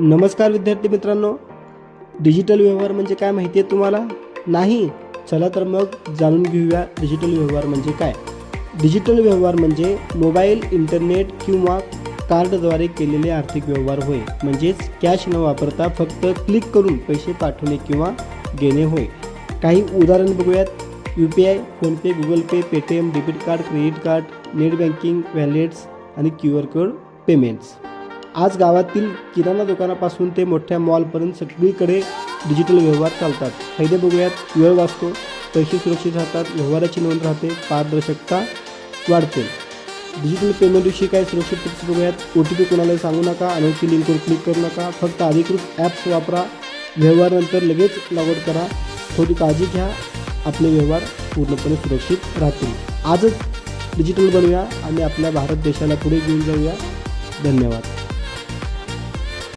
नमस्कार विद्यार्थी मित्रांनो. डिजिटल व्यवहार म्हणजे काय माहिती आहे तुम्हाला? नाही? चला तर मग जाणून घेऊया डिजिटल व्यवहार म्हणजे काय. डिजिटल व्यवहार म्हणजे मोबाईल इंटरनेट किंवा कार्डद्वारे केलेले आर्थिक व्यवहार होय. म्हणजेच कॅश न वापरता फक्त क्लिक करून पैसे पाठवणे किंवा घेणे होय. काही उदाहरण बघूयात. U P I PhonePe Google Pay Paytm debit card credit card net banking wallets आणि क्यू आर कोड पेमेंट्स आज गावातील किराणा दुकानापासून ते मोठ्या मॉलपर्यंत सगळीकडे डिजिटल व्यवहार चालतात. फायदे बघूयात. वेळ वाचतो. पैसे सुरक्षित राहतात. व्यवहाराची नोंद राहते. पारदर्शकता वाढते. डिजिटल पेमेंटविषयी काय सुरक्षित टिप्स बघूयात. ओ टी पी कोणालाही सांगू नका. अनोळखी लिंकवर क्लिक करू नका. फक्त अधिकृत ॲप्स वापरा. व्यवहारानंतर लगेच लॉगआउट करा. थोडी काळजी घ्या. आपले व्यवहार पूर्णपणे सुरक्षित राहतील. आजच डिजिटल बनवूया आणि आपल्या भारत देशाला पुढे घेऊन जाऊया. धन्यवाद.